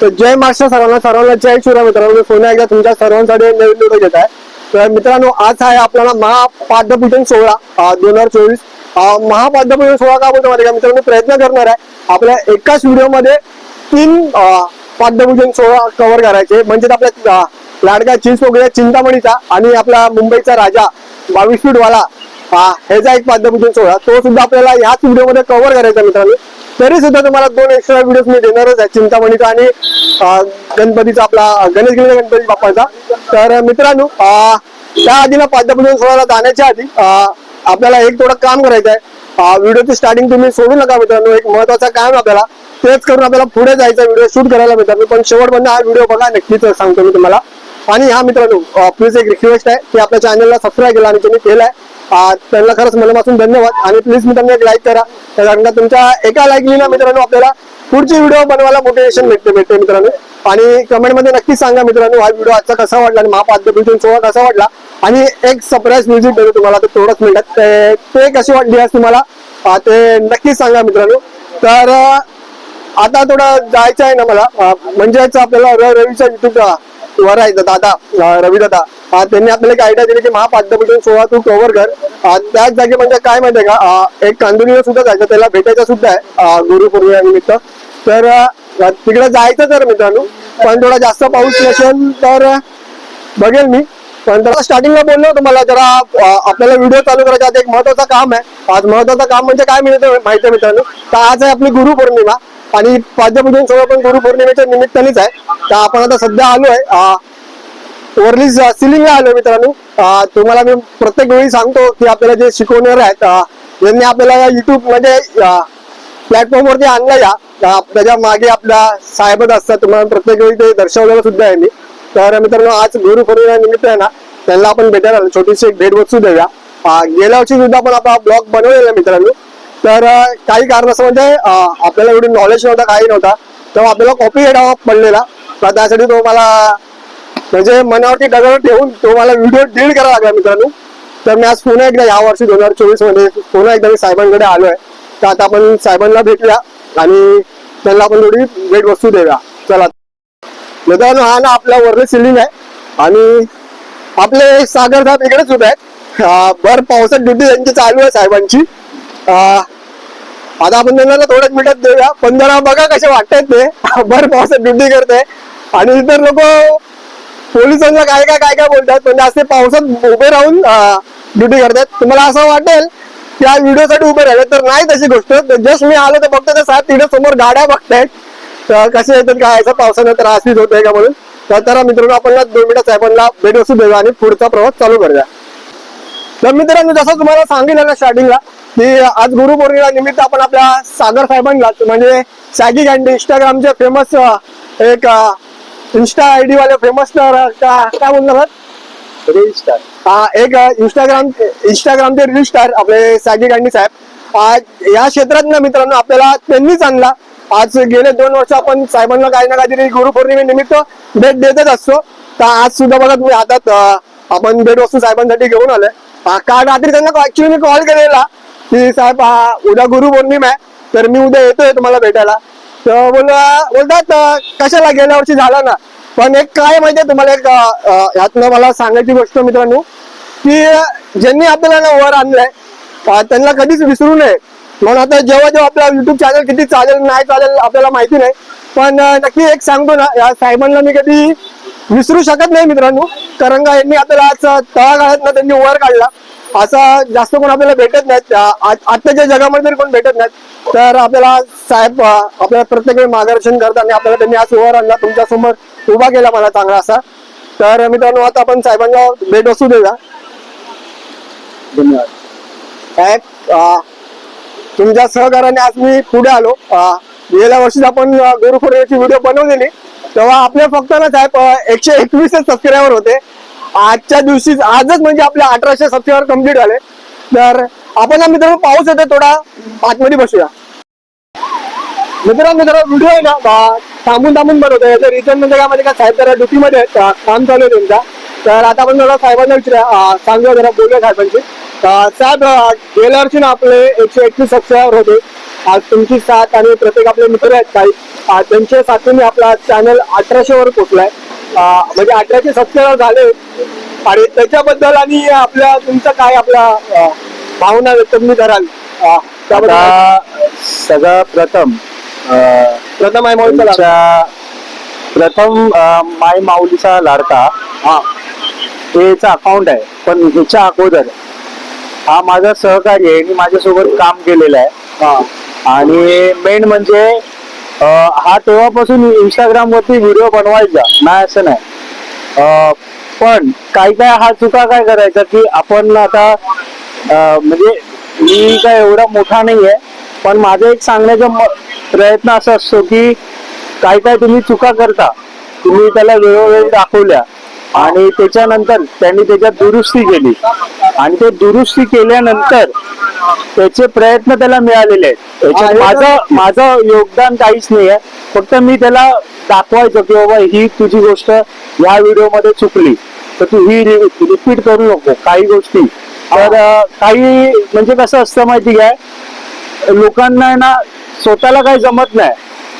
तर जय महाराष्ट्र सर्वांना सर्वांना जय शिवराय मित्रांनो. मी पुन्हा एकदा तुमच्या सर्वांसाठी नवीन व्हिडिओ घेत आहे. तर मित्रांनो आज आहे आपल्याला महापाद्यपूजन सोहळा दोन हजार चोवीस. महापाद्यपूजन सोहळा का बोलतो माहिती का? मित्रांनो प्रयत्न करणार आहे. आपल्या एकाच व्हिडिओमध्ये तीन पाद्यपूजन सोहळा कव्हर करायचे. म्हणजे आपल्या अं, लाडका चीज चिंतामणीचा आणि आपला मुंबईचा राजा बावीस फीटवाला ह्याचा एक पाद्यपूजन सोहळा. तो सुद्धा आपल्याला ह्याच व्हिडिओमध्ये कव्हर करायचा मित्रांनो. तरी सुद्धा तुम्हाला दोन एक्स्ट्रा व्हिडिओ मी देणारच आहे चिंतामणीचा आणि गणपतीचा आपला गणेश गिरी गणपती बाप्पाचा. तर मित्रांनो त्या आधी आधीला पाद्यपूजन सोहळ्याला जाण्याच्या आधी आपल्याला एक थोडं काम करायचं आहे व्हिडिओची स्टार्टिंग तुम्ही सोडू नका मित्रांनो एक महत्वाचं काम आपल्याला. तेच करून आपल्याला पुढे जायचं व्हिडिओ शूट करायला मित्रांनो पण शेवटपर्यंत हा व्हिडिओ बघा नक्कीच सांगतो मी तुम्हाला. आणि हा मित्रांनो प्लीज एक रिक्वेस्ट आहे की आपल्या चॅनलला सबस्क्राईब केला आणि तुम्ही केलाय. अं, त्यांना खरंच मनापासून धन्यवाद. आणि प्लीज मित्रांनो एक लाईक करा. कारण का तुमच्या एका लाईक ना मित्रांनो आपल्याला पुढची व्हिडिओ बनवायला मोटिवेशन भेटते भेटते मित्रांनो. आणि कमेंटमध्ये नक्कीच सांगा मित्रांनो हा व्हिडिओ आजचा कसा वाटला आणि महापाद्यपूजन सोहळा कसा वाटला. आणि एक सरप्राईज म्युझिक देतो तुम्हाला ते थोडंच मिळत ते ते कशी वाटली आज तुम्हाला? ते नक्कीच सांगा मित्रांनो. तर आता थोडं जायचं आहे ना मला. म्हणजेच आपल्याला र रवीचा युट्यूब वर आहेत दादा रवी दादा. त्यांनी आपल्याला एक आयडिया दिली की महापाद्यपूजन सोहळा तू कव्हर कर. त्याच जागी म्हणजे काय माहितीये का? एक कांदुलीला सुद्धा जायचं त्याला भेटायचं सुद्धा आहे गुरुपौर्णिमा निमित्त. तर तिकडे जायचं तर मित्रांनो पण थोडा जास्त पाऊस नसेल तर बघेल मी. पण जरा स्टार्टिंगला बोललो तुम्हाला जरा आपल्याला व्हिडिओ चालू करायचा आता एक महत्वाचं काम आहे. आज महत्वाचं काम म्हणजे काय मिळतं माहिती आहे मित्रांनो? तर आज आहे आपली गुरुपौर्णिमा आणि पाद्यपूजन सोहळा पण गुरुपौर्णिमेच्या निमित्तानेच आहे. तर आपण आता सध्या आलो आहे. वरली सिलिंगला आलो मित्रांनो. तुम्हाला मी प्रत्येक वेळी सांगतो की आपल्याला जे शिकवणार आहेत यांनी आपल्याला या युट्यूबमध्ये प्लॅटफॉर्म वरती आणलं या. त्याच्यामागे आपल्या साहेबच असतात. तुम्हाला प्रत्येक वेळी ते दर्शवलेलं सुद्धा आहे मी. तर मित्रांनो आज गुरुपौर्णिमा निमित्त आहे ना त्यांना आपण भेटायला छोटीशी एक भेटवस्तू देऊया. गेल्या वर्षी सुद्धा आपण आपला ब्लॉग बनवलेला आहे मित्रांनो. तर काही काही कारणास्तव म्हणजे आपल्याला एवढी नॉलेज नव्हता काही नव्हता. तेव्हा आपल्याला कॉपी हेड पडलेला. तर त्यासाठी तो मला म्हणजे मनावरती दगड ठेवून तो मला व्हिडिओ डील करावा लागला मित्रांनो. तर मी आज पुन्हा एकदा या वर्षी दोन हजार चोवीसमध्ये पुन्हा एकदा मी साहेबांकडे आलोय. तर आता आपण साहेबांना भेटूया आणि त्यांना आपण थोडी भेट वस्तू देऊया. चला. मित्रांनो हा ना आपल्या वरले सिलिंग आहे. आणि आपले सागर साहेब इकडेच उभे आहेत. अं, भर पावसात ड्युटी त्यांची चालू आहे साहेबांची. आता आपण त्यांना थोड्याच मिनिटात देऊया. पण जरा बघा कसे वाटतायत ते. भर पावसात ड्युटी करते. आणि इतर लोक पोलिसांना काय काय काय काय बोलतात म्हणजे असे पावसात उभे राहून ड्युटी करतात. तुम्हाला असं वाटेल की या व्हिडिओसाठी उभे राहिले तर नाही तशी गोष्ट. जस्ट मी आलो तर बघतो तर साहेब तिथे समोर गाड्या बघतायत. कसे येतात काय याचा पावसानं त्रास होत आहे का म्हणून. तर मित्रांनो आपण दोन मिनिटं साहेबांना भेट असू देऊया आणि पुढचा प्रवास चालू करूया. तर मित्रांनो जसं तुम्हाला सांगितलं ना स्टार्टिंगला की आज गुरुपौर्णिमा निमित्त आपण आपल्या सागर साहेबांना म्हणजे सॅगी गँडी इंस्टाग्रामचे फेमस एक इन्स्टा आय डी वाले फेमस काय बोलणार हा एक इंस्टाग्राम इंस्टाग्रामचे रील स्टार आपले सॅगी गांडी साहेब. आज या क्षेत्रात ना मित्रांनो आपल्याला त्यांनीच आणला. आज गेले दोन वर्ष आपण साहेबांना काही ना काहीतरी गुरुपौर्णिमेनिमित्त भेट देतच असतो. तर आज सुद्धा बघा तुम्ही हातात आपण भेट वस्तू साहेबांसाठी घेऊन आलोय. काल रात्री त्यांना ऍक्च्युली मी कॉल केलेला. की साहेब हा उद्या गुरुपौर्णिमा आहे तर मी उद्या येतोय तुम्हाला भेटायला. तर बोलला बोलतात कशाला गेल्या वर्षी झालं ना? पण एक काय माहितीये तुम्हाला एक यातनं मला सांगायची गोष्ट मित्रांनो की ज्यांनी आपल्याला ना वर आणलंय त्यांना कधीच विसरू नये. म्हणून आता जेव्हा जेव्हा आपला युट्यूब चॅनल किती चालेल नाही चालेल आपल्याला माहिती नाही. पण नक्की एक सांगतो ना या साहेबांना मी कधी विसरू शकत नाही मित्रांनो. कारण का यांनी आपल्याला आज तळागाळात ना त्यांनी वर काढला. असं जास्त कोण आपल्याला भेटत नाहीत. आत्ताच्या जगामध्ये तरी कोण भेटत नाहीत. तर आपल्याला साहेब आपल्याला प्रत्येक वेळी मार्गदर्शन करतात आणि आपल्याला त्यांनी आज वर आणला. तुमच्यासमोर उभा केला मला चांगला असा. तर मित्रांनो आता आपण साहेबांना भेट वस्तू देऊया. धन्यवाद. साहेब तुमच्या सहकार्याने आज मी पुढे आलो. गेल्या वर्षीच आपण गुरुपौर्णिमेची व्हिडिओ बनवलेली. तेव्हा आपल्या फक्त ना साहेब एकशे एकवीस सबस्क्रायबर होते. आजच्या दिवशी आजच म्हणजे आपले अठराशे सबस्क्रायबर कंप्लीट झाले. तर आपण ना मित्रांनो पाऊस येतो थोडा. आतमध्ये बसूया. मित्रांनो मित्रांनो व्हिडिओ आहे ना थांबून थांबून बनवतो याचं रिझन म्हणजे काय म्हणजे का साहेब जरा ड्युटीमध्ये काम चालू आहे त्यांचा. तर आता आपण जरा साहेबांना विचारा सांगूया जरा बोलूया साहेबांची साहेब गेल्या वर्षी ना आपले एकशे एकवीस सबस्क्रायबर होते. आज तुमची साथ आणि प्रत्येक आपले मित्र आहेत काही. त्यांच्या साथीने आपला चॅनल अठराशे वर पोहोचलाय अं, म्हणजे अठराशे सत्तर झाले. आणि त्याच्याबद्दल आणि आपल्या तुमचं काय आपला अं, भावना व्यक्त तुम्ही कराल? त्याबद्दल सगळं प्रथम प्रथम आहे तुमच्या प्रथम माय माऊलीचा लाडका हा. हेचा अकाउंट आहे. पण ह्याच्या अगोदर हा माझा सहकारी आहे. मी माझ्यासोबत काम केलेलं आहे. हा. आणि मेन म्हणजे हा तेव्हापासून इंस्टाग्राम वरती व्हिडिओ बनवायचा. नाही असं नाही. पण काय काय हा चुका काय करायचा की आपण आता म्हणजे मी काय एवढा मोठा नाहीये पण माझा एक सांगण्याचा म- प्रयत्न असा असतो की काय काय तुम्ही चुका करता तुम्ही त्याला वेळोवेळी दाखवल्या आणि त्याच्यानंतर त्यांनी त्याच्यात दुरुस्ती केली. आणि ते दुरुस्ती केल्यानंतर त्याचे प्रयत्न त्याला मिळालेले आहेत. माझं. माझं योगदान काहीच नाही आहे फक्त मी त्याला दाखवायचो की बाबा ही तुझी गोष्ट या व्हिडिओमध्ये चुकली. तर तू ही रिपीट करू नको काही गोष्टी. तर काही म्हणजे कसं असतं माहिती काय लोकांना ना स्वतःला काही जमत नाही.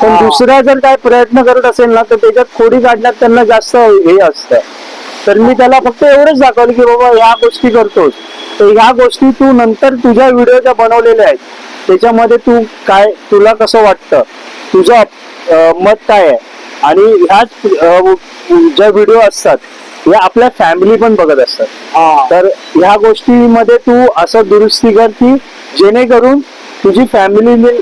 पण. दुसरा जर काय प्रयत्न करत असेल ना तर त्याच्यात खोडी काढण्यात त्यांना जास्त हे असतं. तर मी त्याला फक्त एवढंच दाखवलं की बाबा ह्या गोष्टी करतोस. तर ह्या गोष्टी तू नंतर तुझ्या व्हिडिओ ज्या बनवलेल्या आहेत त्याच्यामध्ये तू काय तुला कसं वाटतं? तुझं मत काय आहे? आणि ह्याच ज्या व्हिडिओ असतात या आपल्या फॅमिली पण बघत असतात. तर ह्या गोष्टीमध्ये तू असं दुरुस्ती कर की जेणेकरून तुझी फॅमिलीने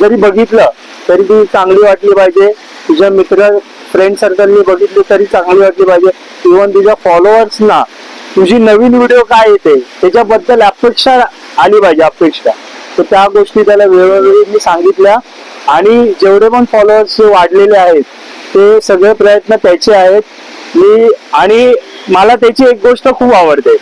जरी बघितलं तरी ती चांगली वाटली पाहिजे. तुझ्या मित्र फ्रेंड सर्कलनी बघितली तरी चांगली वाटली पाहिजे. इव्हन तुझ्या फॉलोअर्सना तुझी नवीन व्हिडिओ काय येते त्याच्याबद्दल अपेक्षा आली पाहिजे अपेक्षा. तर त्या गोष्टी त्याला वेळोवेळी मी सांगितल्या. आणि जेवढे पण फॉलोअर्स वाढलेले आहेत ते सगळे प्रयत्न त्याचे आहेत. मी आणि मला त्याची एक गोष्ट खूप आवडते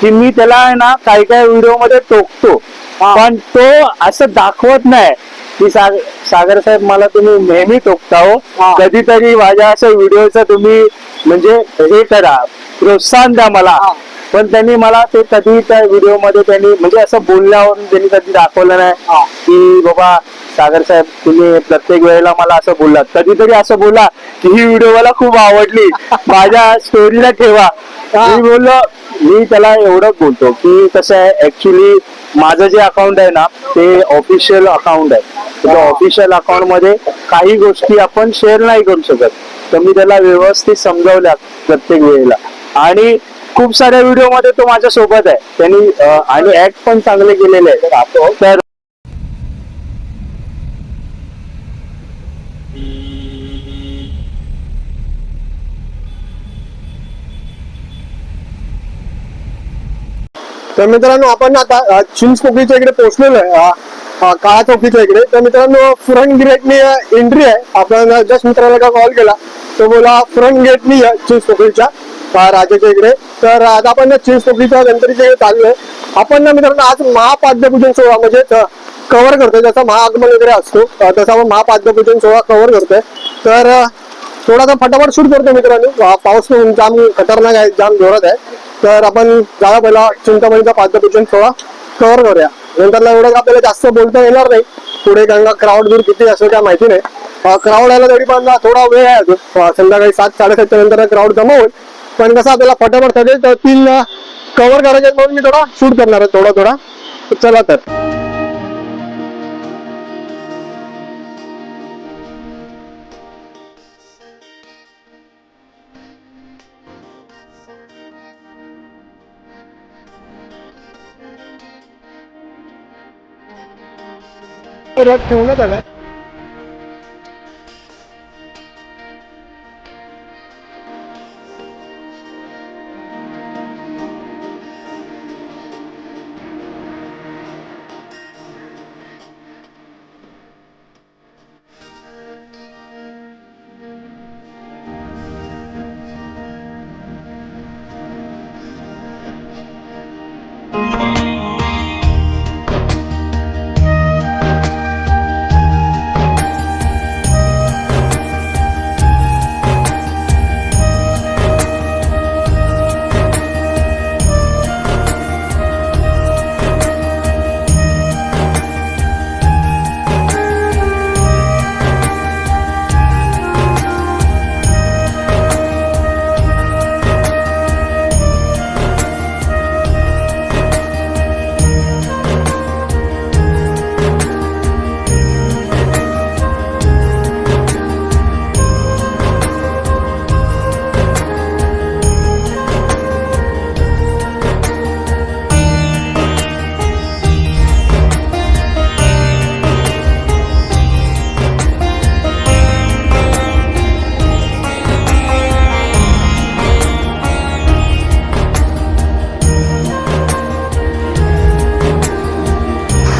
की मी त्याला ना काही काही व्हिडिओमध्ये टोकतो. पण तो असं दाखवत नाही. की साग- सागर साहेब मला तुम्ही नेहमी टोकता हो. कधीतरी माझ्या असं व्हिडिओचं तुम्ही म्हणजे हे करा प्रोत्साहन द्या मला. पण त्यांनी मला ते कधी त्या व्हिडिओमध्ये त्यांनी म्हणजे असं बोलण्यावरून त्यांनी कधी दाखवलं हा. नाही की बाबा सागर साहेब तुम्ही प्रत्येक वेळेला मला असं बोललात कधीतरी असं बोला की ही व्हिडिओ मला खूप आवडली माझ्या स्टोरीला ठेवा. मी बोललो मी त्याला एवढं बोलतो की कसं आहे ऍक्च्युली माझं जे अकाउंट आहे ना ते ऑफिशियल अकाउंट आहे. त्या ऑफिशियल अकाउंटमध्ये काही गोष्टी आपण शेअर नाही करू शकत. तर मी त्याला व्यवस्थित समजावल्या प्रत्येक वेळेला. आणि खूप साऱ्या व्हिडिओमध्ये तो माझ्या सोबत आहे. त्यांनी आणि ऍक्ट पण चांगले केलेले आहेत. तर तर मित्रांनो आपण आता चिंच पोकळीच्या इकडे पोहोचलेलो आहे. काळा चौकीच्या इकडे. तर मित्रांनो फ्रंट गेटनी एंट्री आहे. आपण जस्ट मित्राला का कॉल केला? तो बोला फ्रंट गेटनी चिंच पोकळीच्या राजाच्या इकडे. तर आता आपण चिंच पोकळीच्या गणपतीच्या इकडे चाललोय आपण ना मित्रांनो आज महापाद्यपूजन सोहळा म्हणजे कव्हर करतोय. जसा महाआगमन वगैरे असतो तसा आपण महापाद्यपूजन सोहळा कव्हर करतोय. तर थोडासा फटाफट शूट करतो मित्रांनो. पाऊस पण जाम खतरनाक आहे जाम जोरात आहे. तर आपण जाऊया पहिला चिंतामणीचा पादपूजन सोहळा कव्हर करूया. नंतरला एवढं का आपल्याला जास्त बोलता येणार नाही. पुढे गंगा क्राऊड दूर किती असेल काय माहिती नाही. क्राऊड यायला तरी पण थोडा वेळ आहे अजून. संध्याकाळी सात साडेसातच्या नंतर क्राऊड जमा होईल. पण कसं आपल्याला फटाफट सगळे तर तीन कव्हर करायचे म्हणून मी थोडा शूट करणार आहे. थोडा थोडा. चला तर. रथ ठेवण्यात आलाय.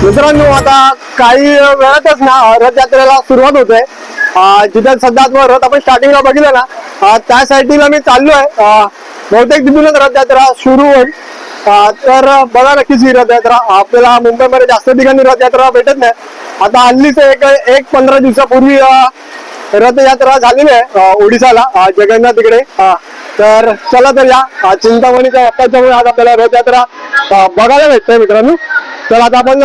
मित्रांनो आता काही वेळातच ना रथयात्रेला सुरुवात होते. जिथे सध्या रथ आपण स्टार्टिंगला बघितलं ना त्या साईडला मी चाललो आहे बहुतेक तिथूनच रथयात्रा सुरू होईल. तर बघा नक्कीच ही रथयात्रा आपल्याला मुंबईमध्ये जास्त ठिकाणी रथयात्रा भेटत नाही. आता हल्लीच एक एक पंधरा दिवसापूर्वी रथयात्रा झालेली आहे ओडिसाला जगन्नाथ तिकडे तर चला तर या. अं, चिंतामणीच्या बाप्पाच्यामुळे आज आपल्याला रथयात्रा बघायला भेटतंय मित्रांनो. तर आता आपण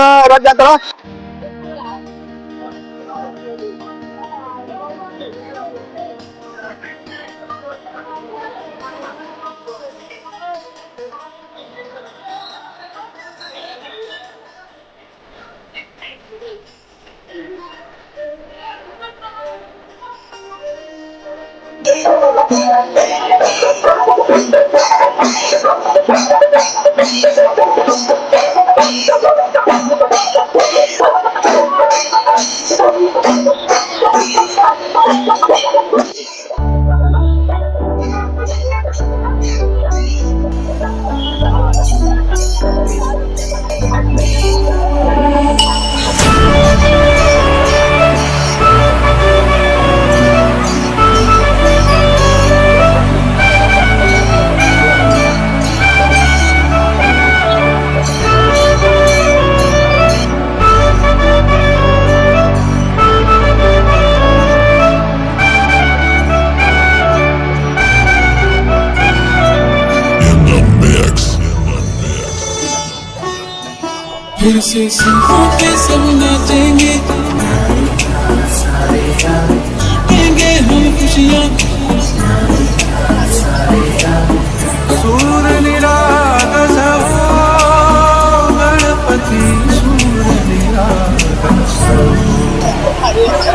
अं, रथयात्रा फिर से संतों के सब नाचेंगे पाएंगे हम खुशियाँ सूर निरागस हो गणपति सूर निरागस प्रथम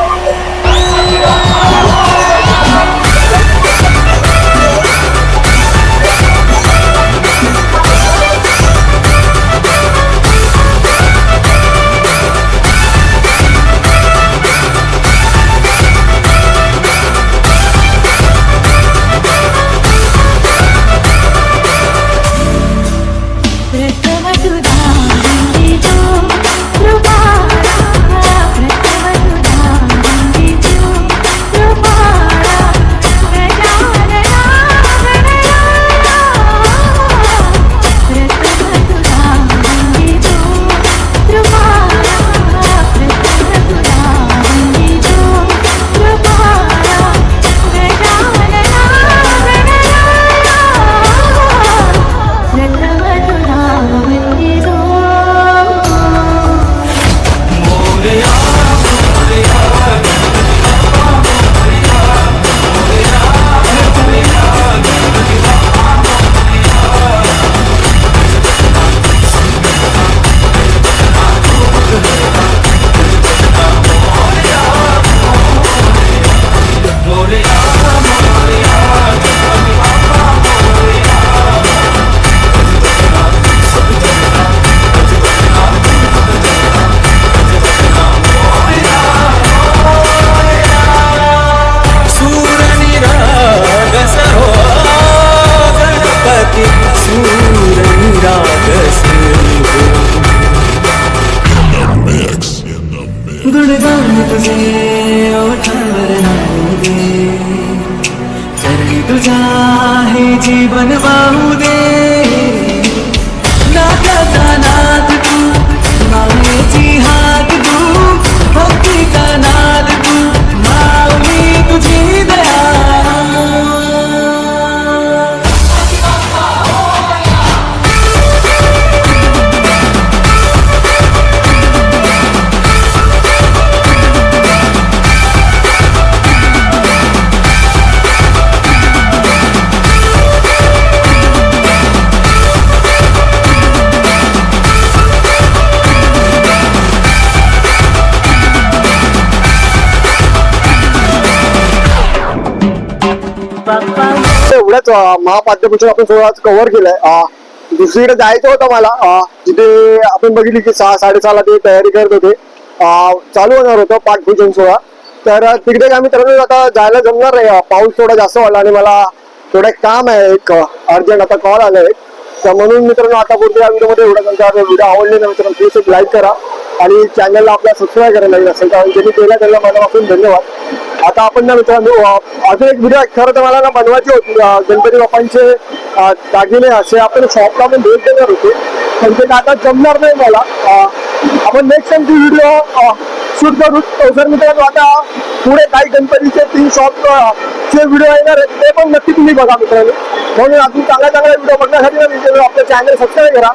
एवढ्याच अं, आपण सोळा कव्हर केलंय. दुसरीकडे जायचं होतं मला जिथे आपण बघितली की सहा साडेसहाला ते तयारी करत होते. चालू होणार होतं पाठपूजन सोहळा. तर तिकडे आम्ही मित्रांनो आता जायला जमणार नाही. पाऊस थोडा जास्त वाढला आणि मला थोडं एक काम आहे एक अर्जंट आता कॉल आलाय तर म्हणून मित्रांनो आता पुढे या व्हिडिओमध्ये एवढा तुमचा व्हिडिओ आवडले ना मित्रांनो प्लीज एक लाईक करा. आणि चॅनलला आपल्या सबस्क्राईब करायला लागेल असेल कारण ज्यांनी केला त्यांना मनापासून धन्यवाद. आता आपण ना मित्रांनो अजून एक व्हिडिओ खरं तर मला ना बनवायची होती गणपती बाप्पांचे दागिने असे आपण शॉपला पण भेट देणार होते. पण ते आता जमणार नाही मला. आपण नेक्स्ट टाइम ती व्हिडिओ शूट करू. तो सर मित्रांनो आता पुढे काही गणपतीचे तीन शॉप चे व्हिडिओ येणार आहेत ते पण नक्की तुम्ही बघा मित्रांनो. म्हणून अजून चांगल्या चांगला व्हिडिओ बघण्यासाठी ना मित्रांनो आपलं चॅनल सबस्क्राईब करा.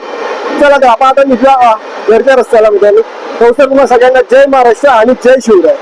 चला तर आपण आता निघला घरच्या रस्त्याला मित्रांनो. तो सर तुम्हाला सगळ्यांना जय महाराष्ट्र आणि जय शिवराय.